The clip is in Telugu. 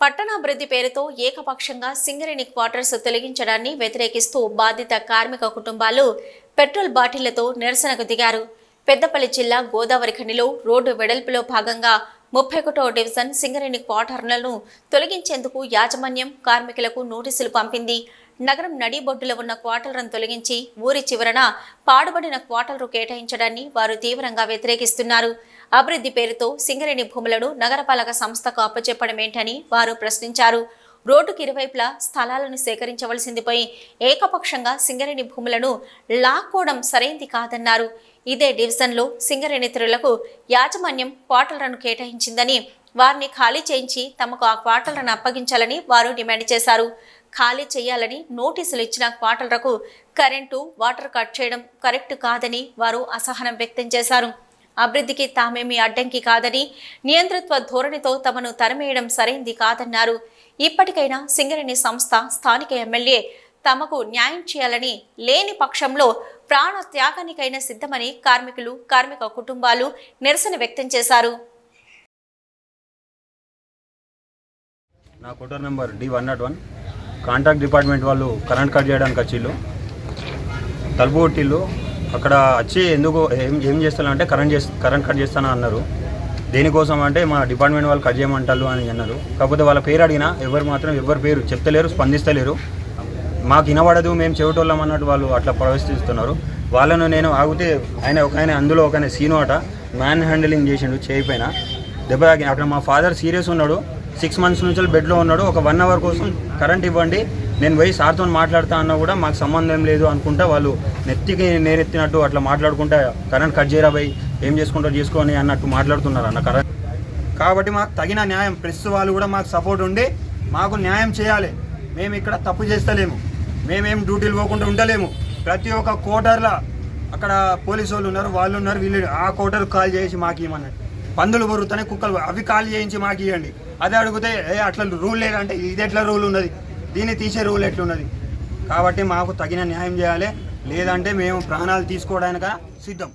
పట్టణాభివృద్ధి పేరుతో ఏకపక్షంగా సింగరేణి క్వార్టర్స్ తొలగించడాన్ని వ్యతిరేకిస్తూ బాధిత కార్మిక కుటుంబాలు పెట్రోల్ బాటిళ్ళతో నిరసనకు దిగారు. పెద్దపల్లి జిల్లా గోదావరి ఖనిలో రోడ్డు వెడల్పులో భాగంగా ముప్పై ఒకటో డివిజన్ సింగరేణి క్వార్టర్లను తొలగించేందుకు యాజమాన్యం కార్మికులకు నోటీసులు పంపింది. నగరం నడిబొడ్డులో ఉన్న క్వార్టర్లను తొలగించి ఊరి చివరన పాడుబడిన క్వార్టర్లు కేటాయించడాన్ని వారు తీవ్రంగా వ్యతిరేకిస్తున్నారు. అభివృద్ధి పేరుతో సింగరేణి భూములను నగరపాలక సంస్థకు అప్పచెప్పడం ఏంటని వారు ప్రశ్నించారు. రోడ్డుకి ఇరువైపులా స్థలాలను సేకరించవలసిందిపై ఏకపక్షంగా సింగరేణి భూములను లాక్కోవడం సరైంది కాదన్నారు. ఇదే డివిజన్లో సింగరేణితరులకు యాజమాన్యం క్వార్టర్లను కేటాయించిందని వారిని ఖాళీ చేయించి తమకు ఆ క్వార్టర్లను అప్పగించాలని వారు డిమాండ్ చేశారు. ఖాళీ చేయాలని నోటీసులు ఇచ్చిన క్వార్టర్లకు కరెంటు వాటర్ కట్ చేయడం కరెక్ట్ కాదని వారు అసహనం వ్యక్తం చేశారు. అభివృద్ధికి తామేమీ అడ్డంకి కాదని నియంతృత్వ ధోరణితో తమను తరమేయడం సరైంది కాదన్నారు. ఇప్పటికైనా సింగరేణి సంస్థ స్థానిక ఎమ్మెల్యే తమకు న్యాయం చేయాలని లేని పక్షంలో ప్రాణ త్యాగానికైనా సిద్ధమని కార్మికులు కార్మిక కుటుంబాలు నిరసన వ్యక్తం చేశారు. నా quarter number D one naught one contract department వాళ్ళు కరెంట్ కట్ చేయడానికి వచ్చిళ్ళు. తలుపు కొట్టిళ్ళు. అక్కడ వచ్చి ఎందుకు ఏం ఏం చేస్తాను అంటే కరెంట్ చేస్ కరెంట్ కట్ చేస్తాను అన్నారు. దేనికోసం అంటే మా డిపార్ట్మెంట్ వాళ్ళు కట్ చేయమంటారు అని అన్నారు. కాకపోతే వాళ్ళ పేరు అడిగినా ఎవరు మాత్రం ఎవరి పేరు చెప్తలేరు స్పందిస్తలేరు. మాకు వినబడదు మేము చెవిటోళ్ళం అన్నట్టు వాళ్ళు అట్లా ప్రవేశిస్తున్నారు. వాళ్ళను నేను ఆగితే ఆయన ఒక ఆయన అందులో ఒక ఆయన సీను అట మ్యాన్ హ్యాండిలింగ్ చేసిండు చేయిపోయిన దెబ్బ తాగిన అక్కడ మా ఫాదర్ సీరియస్ ఉన్నాడు. సిక్స్ మంత్స్ నుంచి బెడ్లో ఉన్నాడు. ఒక వన్ అవర్ కోసం కరెంట్ ఇవ్వండి నేను పోయి సార్తో మాట్లాడతా అన్నా కూడా మాకు సంబంధం లేదు అనుకుంటా వాళ్ళు నెత్తికి నేరెత్తినట్టు అట్లా మాట్లాడుకుంటా కరెంట్ కట్ చేయరా పోయి ఏం చేసుకుంటారు చేసుకొని అన్నట్టు మాట్లాడుతున్నారు అన్న కరెంట్ కాబట్టి మాకు తగిన న్యాయం ప్రెస్ వాళ్ళు కూడా మాకు సపోర్ట్ ఉండి మాకు న్యాయం చేయాలి. మేము ఇక్కడ తప్పు చేస్తలేము. మేమేం డ్యూటీలు పోకుండా ఉండలేము. ప్రతి ఒక్క కోటర్లో అక్కడ పోలీసు వాళ్ళు ఉన్నారు వాళ్ళు ఉన్నారు వీళ్ళు ఆ కోటర్ కాల్ చేసి మాకు ఇవ్వమన్నాడు పందులు బొరుతానే కుక్కలు అవి కాల్ చేయించి మాకు ఇవ్వండి. అదే అడిగితే ఏ అట్లా రూల్ లేదంటే ఇది ఎట్లా రూల్ ఉన్నది? దీన్ని తీసే రూల్ ఎట్లున్నది? కాబట్టి మాకు తగిన న్యాయం చేయాలి. లేదంటే మేము ప్రాణాలు తీసుకోవడానిక సిద్ధం.